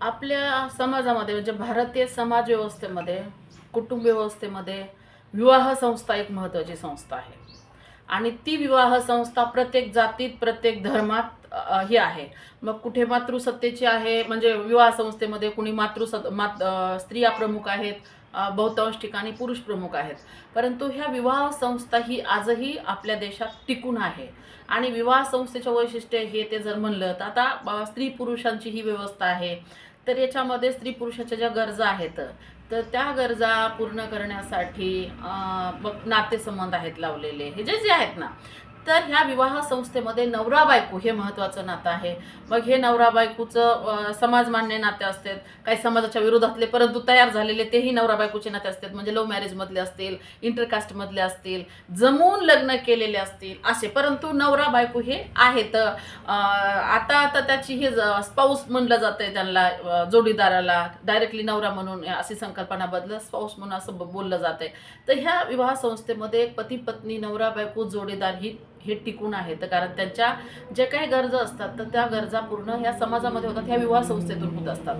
आपल्या समाजामध्ये म्हणजे भारतीय समाज व्यवस्थेमध्ये कुटुंब व्यवस्थेमध्ये विवाह संस्था एक महत्त्वाची संस्था आहे. आणि ती विवाह संस्था प्रत्येक जातीत प्रत्येक धर्मात ही आहे. मग कुठे मातृसत्तेची आहे म्हणजे विवाह संस्थेमध्ये कुणी मातृसत् मात स्त्रिया प्रमुख आहेत बहुतांश ठिकाणी पुरुष प्रमुख आहेत. परंतु ह्या विवाह संस्था ही आजही आपल्या देशात टिकून आहे. आणि विवाह संस्थेचं वैशिष्ट्य हे ते जर म्हणलं तर आता स्त्री पुरुषांची ही व्यवस्था आहे. तर याच्यामध्ये स्त्री पुरुषाच्या ज्या गरजा आहेत तर त्या गरजा पूर्ण करण्यासाठी नातेसंबंध आहेत लावलेले. हे जे जे आहेत ना तर ह्या विवाह संस्थेमध्ये नवरा बायको हे महत्त्वाचं नातं आहे. मग हे नवरा बायकोचं समाजमान्य समाज मान्य नाते असतात काही समाजाच्या विरोधातले परंतु तयार झालेले तेही नवरा बायकोचे नाते असतात. म्हणजे लव्ह मॅरेजमधले असतील इंटरकास्टमधले असतील जमून लग्न केलेले असतील असे. परंतु नवरा बायको हे आहेत. आता आता त्याची हे स्पाऊस म्हणलं जातंय त्यांना जोडीदाराला. डायरेक्टली नवरा म्हणून अशी संकल्पना बदल स्पाऊस म्हणून असं बोललं बोललं जातंय. तर ह्या विवाह संस्थेमध्ये पती पत्नी नवरा बायको जोडीदार ही हे टिकून आहे. तर कारण त्यांच्या जे काही गरजा असतात तर त्या गरजा पूर्ण ह्या समाजामध्ये होतात ह्या विवाह संस्थेतून होत असतात.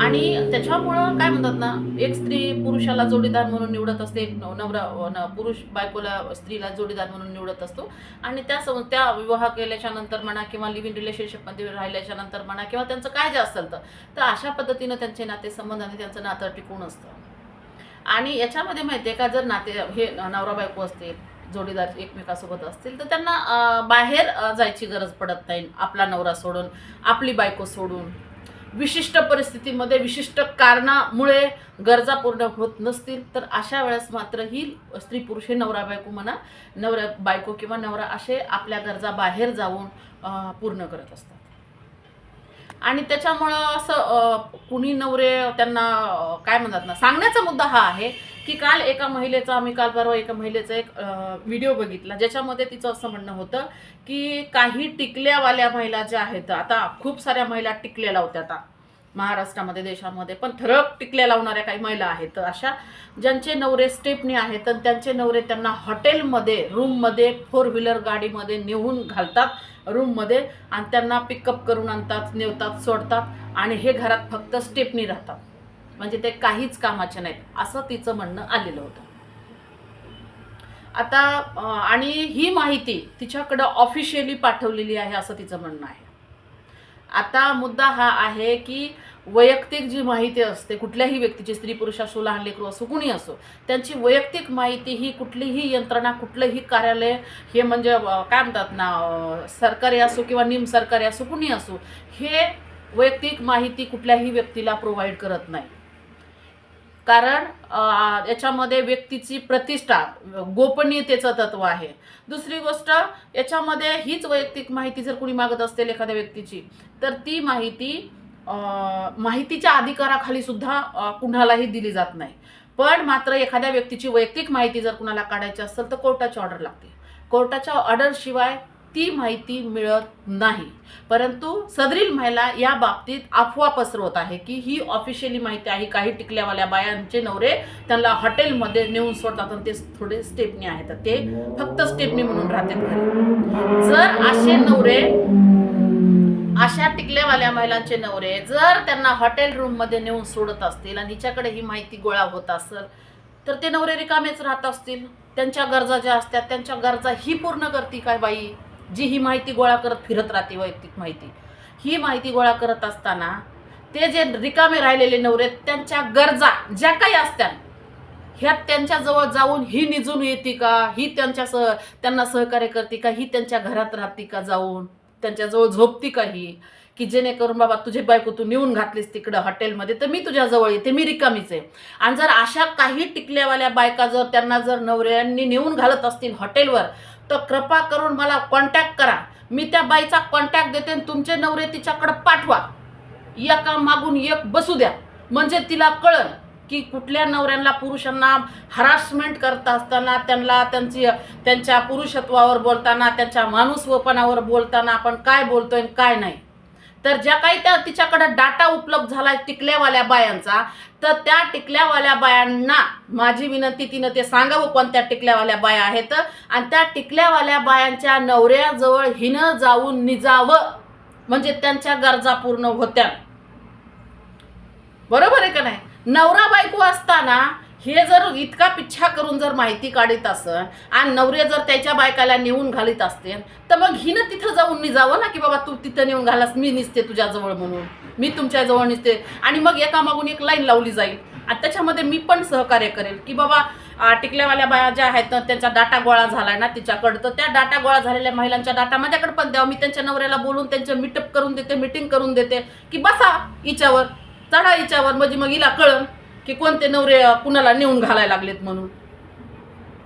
आणि त्याच्यामुळं काय म्हणतात ना एक स्त्री पुरुषाला जोडीदार म्हणून निवडत असते एक नवरा पुरुष बायकोला स्त्रीला जोडीदार म्हणून निवडत असतो. आणि त्या सं त्या विवाह केल्याच्यानंतर म्हणा किंवा लिव्ह इन रिलेशनशिपमध्ये राहिल्याच्या नंतर म्हणा किंवा त्यांचं काय जे असेल तर तर अशा पद्धतीनं त्यांचे नातेसंबंध आणि त्यांचं नातं टिकून असतं. आणि याच्यामध्ये माहिती आहे का जर नाते हे नवरा बायको असतील जोडीदार एकमेकासोबत असतील तर त्यांना बाहेर जायची गरज पडत नाही आपला नवरा सोडून आपली बायको सोडून. विशिष्ट परिस्थितीमध्ये विशिष्ट कारणामुळे गरजा पूर्ण होत नसतील तर अशा वेळेस मात्र ही स्त्री पुरुष हे नवरा बायको म्हणा नवऱ्या बायको किंवा नवरा असे आपल्या गरजा बाहेर जाऊन पूर्ण करत असतात. आणि त्याच्यामुळं असं कुणी नवरे त्यांना काय म्हणतात ना सांगण्याचा मुद्दा हा आहे की काल एका महिलेचा आम्ही काल परवा एका महिलेचा एक व्हिडिओ बघितला ज्याच्यामध्ये तिचं असं म्हणणं होतं की काही टिकल्यावाल्या महिला ज्या आहेत आता खूप साऱ्या महिला टिकल्या लावत्या आता महाराष्ट्रामध्ये देशामध्ये पण ठरक टिकल्या लावणाऱ्या काही महिला आहेत अशा ज्यांचे नवरे स्टेपनी आहेत तर त्यांचे नवरे त्यांना हॉटेलमध्ये रूममध्ये फोर व्हीलर गाडीमध्ये नेऊन घालतात रूममध्ये आणि त्यांना पिकअप करून आणतात नेवतात सोडतात आणि हे घरात फक्त स्टेपनी राहतात. म्हणजे ते काहीच कामाचे नाहीत असं तिचं म्हणणं आलेलं होतं. आता आणि ही माहिती तिच्याकडं ऑफिशियली पाठवलेली आहे असं तिचं म्हणणं आहे. आता मुद्दा हा आहे की वैयक्तिक जी माहिती असते कुठल्याही व्यक्तीची स्त्री पुरुष असो लहान लेकरू असो कुणी असो त्यांची वैयक्तिक माहिती ही कुठलीही यंत्रणा कुठलंही कार्यालय हे म्हणजे काय म्हणतात ना सरकारी असो किंवा निम सरकारी असो कुणी असो हे वैयक्तिक माहिती कुठल्याही व्यक्तीला प्रोव्हाइड करत नाही. कारण याच्यामध्ये व्यक्तीची प्रतिष्ठा गोपनीयतेचं तत्व आहे. दुसरी गोष्ट याच्यामध्ये हीच वैयक्तिक माहिती जर कुणी मागत असेल एखाद्या व्यक्तीची तर ती माहिती माहितीच्या अधिकाराखाली सुद्धा कुणालाही दिली जात नाही. पण मात्र एखाद्या व्यक्तीची वैयक्तिक माहिती जर कुणाला काढायची असेल तर कोर्टाची ऑर्डर लागते. कोर्टाच्या ऑर्डरशिवाय ती माहिती मिळत नाही. परंतु सदरील महिला या बाबतीत अफवा पसरवत आहे की ही ऑफिशियली माहिती आहे. काही टिकल्यावाल्या बायांचे नवरे त्यांना हॉटेलमध्ये नेऊन सोडतात आणि ते थोडे स्टेपनी आहेत. ते फक्त स्टेपनी म्हणून राहतात जर असे नवरे अशा टिकल्यावाल्या महिलांचे नवरे जर त्यांना हॉटेल रूममध्ये नेऊन सोडत असतील आणि हिच्याकडे ही माहिती गोळा होत असेल तर ते नवरे रिकामेच राहत असतील. त्यांच्या गरजा ज्या असतात त्यांच्या गरजा ही पूर्ण करती काय बाई? जी ही माहिती गोळा करत फिरत राहते वैयक्तिक माहिती. ही माहिती गोळा करत असताना ते जे रिकामे राहिलेले नवरे त्यांच्या गरजा ज्या काही असत्या ह्या त्यांच्याजवळ जाऊन ही निजून येते का? ही त्यांच्या सह त्यांना सहकार्य करते का? ही त्यांच्या घरात राहते का जाऊन? त्यांच्याजवळ झोपती का ही? की जेणेकरून बाबा तुझे बायको तू नेऊन घातलीस तिकडं हॉटेलमध्ये तर मी तुझ्याजवळ येते मी रिकामीच आहे. आणि जर अशा काही टिकल्यावाल्या बायका जर त्यांना जर नवऱ्यांनी नेऊन घालत असतील हॉटेलवर तर कृपा करून मला कॉन्टॅक्ट करा. मी त्या बाईचा कॉन्टॅक्ट देते आणि तुमचे नवरे तिच्याकडं पाठवा. एका मागून एक बसू द्या. म्हणजे तिला कळल की कुठल्या नवऱ्यांना पुरुषांना हरासमेंट करत असताना त्यांना त्यांची त्यांच्या पुरुषत्वावर बोलताना त्यांच्या माणूसवपणावर बोलताना आपण काय बोलतोय आणि काय नाही. तर ज्या काही त्या तिच्याकडं डाटा उपलब्ध झाला टिकल्यावाल्या बायांचा तर त्या टिकल्यावाल्या बायांना माझी विनंती तिनं ते सांगावं कोणत्या टिकल्यावाल्या बाया आहेत. आणि त्या टिकल्यावाल्या बायांच्या नवऱ्याजवळ हिनं जाऊन निजावं. म्हणजे त्यांच्या गरजा पूर्ण होत्या. बरोबर आहे का नाही? नवरा बायको असताना हे जर इतका पिच्छा करून जर माहिती काढत असन आणि नवरे जर त्याच्या बायकाला नेऊन घालीत असते तर मग हिनं तिथं जाऊन निजावं ना की बाबा तू तिथं नेऊन घालास मी निसते तुझ्याजवळ म्हणून. मी तुमच्याजवळ निसते. आणि मग एका मागून एक लाईन लावली जाईल. आणि त्याच्यामध्ये मी पण सहकार्य करेल की बाबा टिकल्यावाल्या बाया ज्या आहेत ना त्यांचा डाटा गोळा झाला ना तिच्याकडं. तर त्या डाटा गोळा झालेल्या महिलांचा डाटा माझ्याकडे पण द्यावं. मी त्यांच्या नवऱ्याला बोलून त्यांचं मीटअप करून देते मीटिंग करून देते की बसा हिच्यावर चढा हिच्यावर. म्हणजे मग हिला कळन. की कोणते नवरे कुणाला नेऊन घालायला लागलेत म्हणून?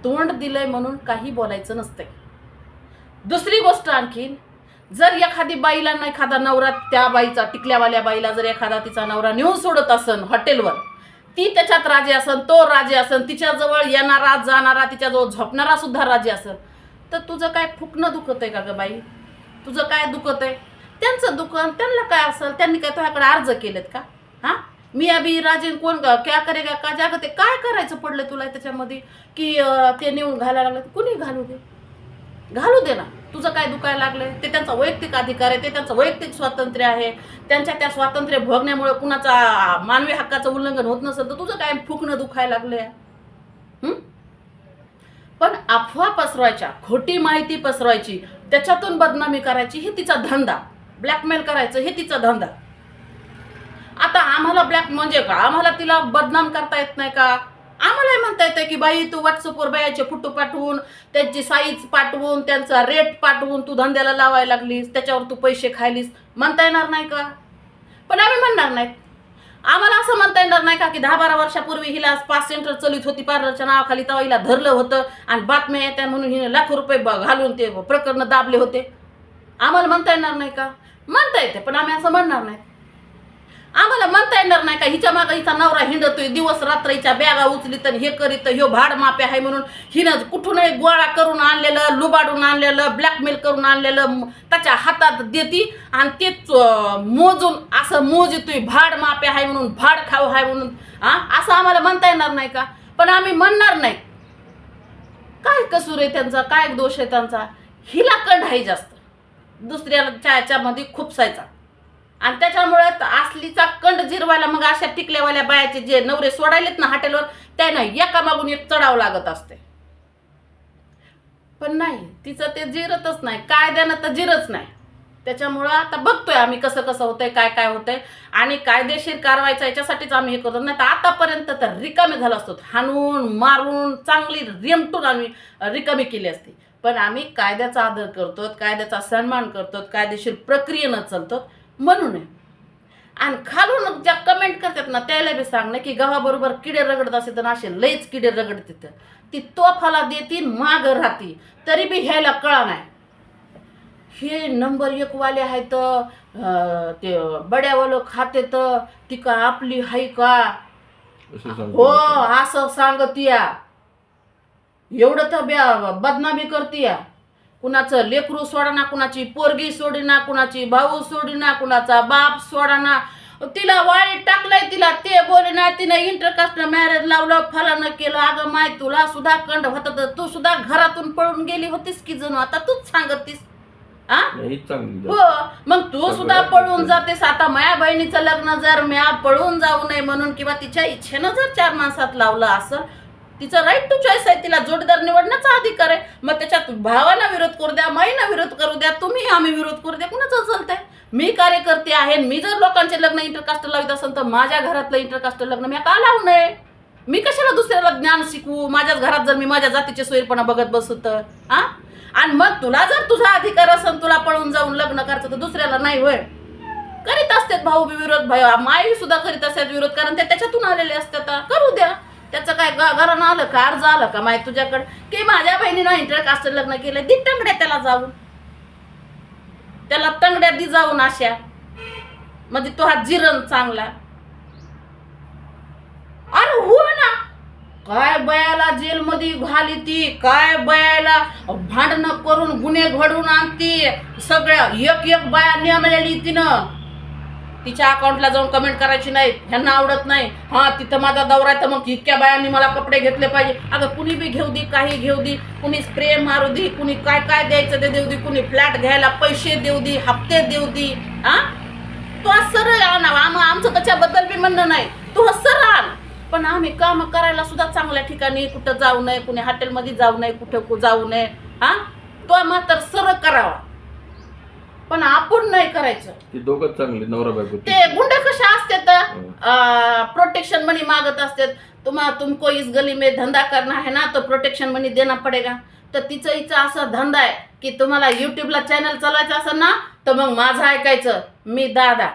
तोंड दिलंय म्हणून काही बोलायचं नसतंय. दुसरी गोष्ट आणखीन जर एखादी बाईला ना एखादा नवरा त्या बाईचा टिकल्यावाल्या बाईला जर एखादा तिचा नवरा नेऊन सोडत असन हॉटेलवर ती त्याच्यात राजे असन तो राजे असन तिच्याजवळ येणारा जाणारा तिच्याजवळ झोपणारा सुद्धा राजे असन तर तुझं काय फुकणं दुखत आहे का ग बाई? तुझं काय दुखत आहे त्यांचं दुकान त्यांना काय असेल? त्यांनी काय तुझ्याकडे अर्ज केलेत का? हां? मी अभि राजेन कोण क्या करेगा? का जागते? काय करायचं पडलं तुला त्याच्यामध्ये? की ते नेऊन घालायला लागलं? कुणी घालू दे? घालू दे ना. तुझं काय दुखायला लागलंय? ते त्यांचा वैयक्तिक अधिकार आहे. ते त्यांचं वैयक्तिक स्वातंत्र्य आहे. त्यांच्या त्या स्वातंत्र्य भोगण्यामुळे कुणाचा मानवी हक्काचं उल्लंघन होत नसेल तर तुझं काय फुकणं दुखायला लागलंय? पण अफवा पसरवायच्या खोटी माहिती पसरवायची त्याच्यातून बदनामी करायची हे तिचा धंदा. ब्लॅकमेल करायचं हे तिचा धंदा. आता आम्हाला ब्लॅक म्हणजे का? आम्हाला तिला बदनाम करता येत नाही का? आम्हालाही म्हणता येतं की बाई तू व्हॉट्सअपवर बायाचे फोटो पाठवून त्यांची साईज पाठवून त्यांचा रेट पाठवून तू धंद्याला लावायला लागलीस त्याच्यावर तू पैसे खायलीस. म्हणता येणार नाही का? पण आम्ही म्हणणार नाहीत. आम्हाला असं म्हणता येणार नाही का की दहा बारा वर्षापूर्वी हिला पाच सेंटर चलित होती पार्लरच्या नावाखाली तेव्हा हिला धरलं होतं आणि बातम्या येत्या म्हणून हिने लाखो रुपये ब- घालून ते प्रकरण दाबले होते. आम्हाला म्हणता येणार नाही का? म्हणता येते पण आम्ही असं म्हणणार नाही आम्हाला म्हणता येणार नाही का हिच्या मागं हिचा नवरा हिंडतोय दिवस रात्र हिच्या बॅगा उचलीत आणि हे करीत ह्यो भाड मापे आहे म्हणून हिनं कुठूनही गोळा करून आणलेलं लुबाडून आणलेलं ब्लॅकमेल करून आणलेलं त्याच्या हातात देती आणि तेच मोजून असं मोजतोय भाड मापे आहे म्हणून भाड खाऊ आहे म्हणून हा असं आम्हाला म्हणता येणार नाही का? पण आम्ही म्हणणार नाही. काय कसूर आहे त्यांचा? काय दोष आहे त्यांचा? हिला कंड आहे जास्त. दुसऱ्याला याच्यामध्ये खुपसायचा. आणि त्याच्यामुळे असलीचा कंड जिरवायला मग अशा टिकल्यावाल्या बायाचे जे नवरे सोडायलेत ना हॉटेलवर त्यांना एका मागून एक चढावं लागत असते. पण नाही तिचं ते जिरतच नाही. कायद्यानं तर जिरच नाही. त्याच्यामुळं आता बघतोय आम्ही कसं कसं होतंय काय काय होतंय. आणि कायदेशीर कारवाईचा याच्यासाठीच आम्ही हे करतो. नाही तर आतापर्यंत तर रिकामी झालो असतो. हाणून मारून चांगली रेमटून आम्ही रिकामी केली असती. पण आम्ही कायद्याचा आदर करतो कायद्याचा सन्मान करतो कायदेशीर प्रक्रियेनं चालतो म्हणून आहे. आणि खालून ज्या कमेंट करतात ना त्याला बी सांग ना की गव्हाबरोबर किडे रगडत असे तर असे लईच किडे रगडत ती तोफाला देतील माग राहती. तरी बी ह्याला कळा नाही. हे नंबर एक वाले आहेत ते बड्यावालं खाते तर ती का आपली हाय का? असं सांगतो हो असं सांगतीया. एवढं तर बदनामी करतीया. कुणाचं लेकरू सोडाना कुणाची पोरगी सोडीना कुणाची भाऊ सोडीना कुणाचा बाप सोडाना. तिला वाळी टाकलंय तिला ते बोलेना तिने इंटरकास्ट मॅरेज लावलं फलानं केलं. अगं माय तुला सुद्धा कंड होता तू सुद्धा घरातून पळून गेली होतीस की जणू? आता तूच सांगतीस. हो मग तू सुद्धा पळून जातेस. आता माया बहिणीचं लग्न जर म्या पळून जाऊ नये म्हणून किंवा तिच्या इच्छेनं जर चार माणसात लावलं असं तिचं राईट टू चॉईस आहे तिला जोडीदार निवडण्याचा अधिकार आहे. मग त्याच्यात भावाला विरोध करू द्या माईना विरोध करू द्या तुम्ही आम्ही विरोध करू द्या कुणाचं चालतंय मी कार्यकर्ते आहे मी जर लोकांचे लग्न इंटरकास्ट लावित असेल तर माझ्या घरातलं इंटरकास्ट लग्न मी का लावू नये? मी कशाला दुसऱ्याला ज्ञान शिकवू? माझ्याच घरात जर मी माझ्या जातीचे सोयीपणा बघत बसत हा? आणि मग तुला जर तुझा अधिकार असेल तुला पळून जाऊन लग्न करायचं तर दुसऱ्याला नाही होय? करीत असतात भाऊ बी विरोध भाई माई सुद्धा करीत असतात विरोध कारण ते त्याच्यातून आलेले असतात. करू द्या. त्याचं काय घरानं आलं का? अर्ज आलं का माय तुझ्याकडे? की माझ्या बहिणीनं इंटरकास्ट लग्न केलं. दी तंगड्या त्याला जाऊन. त्याला तंगड्या दी जाऊन अशा. म्हणजे तो हा जिरण चांगला. अरे हो ना. काय बयाला जेलमध्ये घाली ती? काय बयाला भांडणं करून गुन्हे घडून आणती? सगळ्या एक एक बाया नेमलेली तिनं. तिच्या अकाउंटला जाऊन कमेंट करायची नाही ह्यांना आवडत नाही. हा तिथं माझा दौरा आहे तर मग इतक्या बायांनी मला कपडे घेतले पाहिजे. अगं कुणी बी घेऊ दे काही घेऊ दे. कुणी स्प्रे मारू दे कुणी काय काय द्यायचं ते देऊ दे. कुणी फ्लॅट घ्यायला पैसे देऊ दे हप्ते देऊ दे. हां? तो असं सरळ आणावा आम आमचं त्याच्याबद्दल बी म्हणणं नाही. तू सर आण. पण आम्ही काम करायला सुद्धा चांगल्या ठिकाणी कुठं जाऊ नये कुणी हॉटेलमध्ये जाऊ नये कुठं जाऊ नये. हां? तो मात्र सरळ करावा. पण आपण नाही करायचं. ते दोघंच चांगले नवरा बायको ते गुंड कशा असतात? प्रोटेक्शन मनी मागत असतात. तुम्हा तुमको इस गली में धंदा करना है ना तो प्रोटेक्शन मनी देना पडेगा. तर तिचं हिचं असा धंदा आहे की तुम्हाला युट्यूबला चॅनल चालवायचं असेल ना तर मग माझं ऐकायचं मी दादा.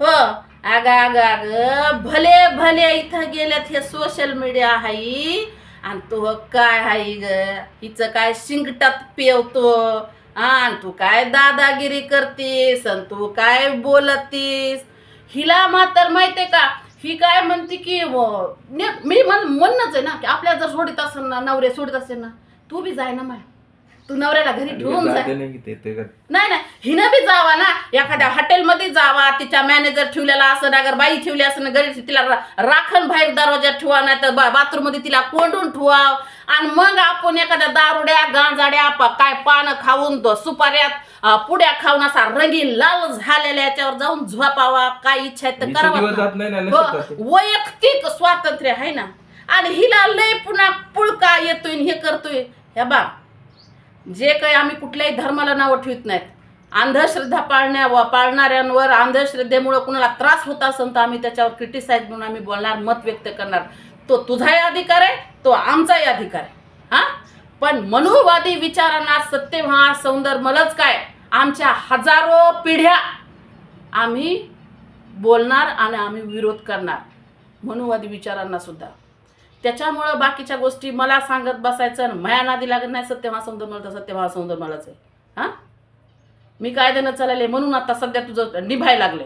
हो. अग अग अग भले भले इथं गेल्यात हे सोशल मीडिया हाई आणि तू काय हाई ग? हिचं काय शिंगटात पेवतो? हा तू काय दादागिरी करतीस आणि तू काय बोलतीस? हिला मात्र माहितीये का? ही काय म्हणते की मी म्हण म्हणणंच आहे ना की आपल्या जर सोडित असेल ना नवरे सोडित असेल ना तू बी जाय ना माय. तू नवऱ्याला घरी ठेवून जाय. नाही नाही हिनं बी जावा ना. एखाद्या हॉटेलमध्ये जावा तिच्या मॅनेजर ठेवलेला असं अगर बाई ठेवली असं ना घरी तिला राखण बाहेर दरवाज्यात ठेवा नाही तर बाथरूममध्ये तिला कोंडून ठेवा आणि मग आपण एखाद्या दारुड्या गांजाड्या काय पानं खाऊन तो सुपाऱ्यात पुड्या खाऊन असा रंगीन लाल झालेल्या याच्यावर जाऊन झोपावा काय इच्छा आहे तर करावं. हो. वैयक्तिक स्वातंत्र्य आहे ना. आणि हिला लय पुन्हा पुळका येतोय हे करतोय. ह्या बा जे काही आम्ही कुठल्याही धर्माला नावं ठेवत नाहीत. अंधश्रद्धा पाळण्या व पाळणाऱ्यांवर अंधश्रद्धेमुळे कुणाला त्रास होत असेल तर आम्ही त्याच्यावर क्रिटिसाइज म्हणून आम्ही बोलणार मत व्यक्त करणार. तो तुझाही अधिकार आहे तो आमचाही अधिकार आहे. हा? पण मनुवादी विचारांना सत्य सौंदर सौंदर्य काय? आमच्या हजारो पिढ्या आम्ही बोलणार आणि आम्ही विरोध करणार. मनुवादी विचारांना सुद्धा. त्याच्यामुळं बाकीच्या गोष्टी मला सांगत बसायचं आणि माया नादी लागत नाही सत्य सौंदर मला तर सत्य मलाच आहे. हां? मी कायद्यानं चालले म्हणून आता सध्या तुझं निभाय लागले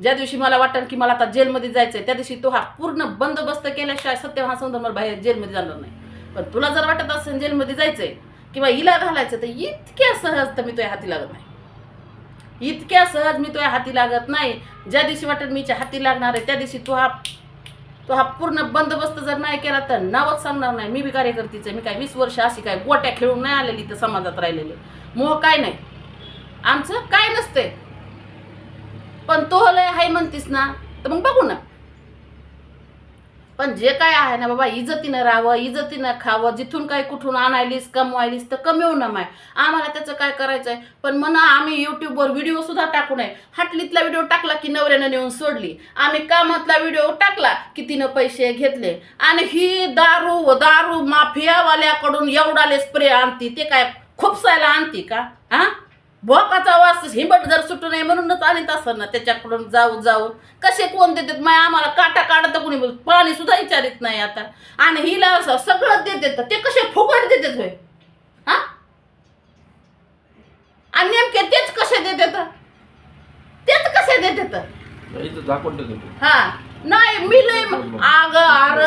ज्या दिवशी मला वाटेल की मला आता जेलमध्ये जायचं आहे त्या दिवशी तो हा पूर्ण बंदोबस्त केल्याशिवाय सत्य महासौंदर मला बाहेर जेलमध्ये जाणार नाही. पण तुला जर वाटत असेल जेलमध्ये जायचं आहे किंवा हिला घालायचं तर इतक्या सहज तर मी तो हाती लागत नाही. इतक्या सहज मी तुझ्या हाती लागत नाही. ज्या दिवशी वाटेल मीच्या हाती लागणार आहे त्या दिवशी तू हा तो हा पूर्ण बंदोबस्त जर नाही केला तर नावच सांगणार नाही. मी बी कार्यकर्तीचं मी काय वीस वर्ष अशी काय गोट्या खेळून नाही आलेली तर समाजात राहिलेली. मोह काय नाही. आमचं काय नसते पण तो लय हाय म्हणतीस ना तर मग बघू ना. पण जे काय आहे ना बाबा इज्जतीनं राहावं इज्जतीनं खावं जिथून काय कुठून आणायलीस कमवायलीस तर कमवू ना माय. आम्हाला त्याचं काय करायचं आहे पण म्हणा आम्ही यूट्यूबवर व्हिडिओ सुद्धा टाकू नये. हाटलीतला व्हिडिओ टाकला की नवऱ्यानं नेऊन सोडली. आम्ही कामातला व्हिडिओ टाकला की तिनं पैसे घेतले. आणि ही दारू दारू माफियावाल्याकडून एवढाले स्प्रे आणती. ते काय खुपसायला आणती का? भोकाचा वास हिंबट जर सुटू नये म्हणूनच आणत असं ना त्याच्याकडून जाऊ जाऊ. कसे कोण देतात? माय आम्हाला काटा काढत कुणी बोल- पाणी सुद्धा विचारित नाही आता. आणि हिला असं सगळं देतात ते कसे फुकट देतात होय? हा? आणि नेमके तेच कसे देतात? तेच कसे देतात? हा. नाही मी लय आग अर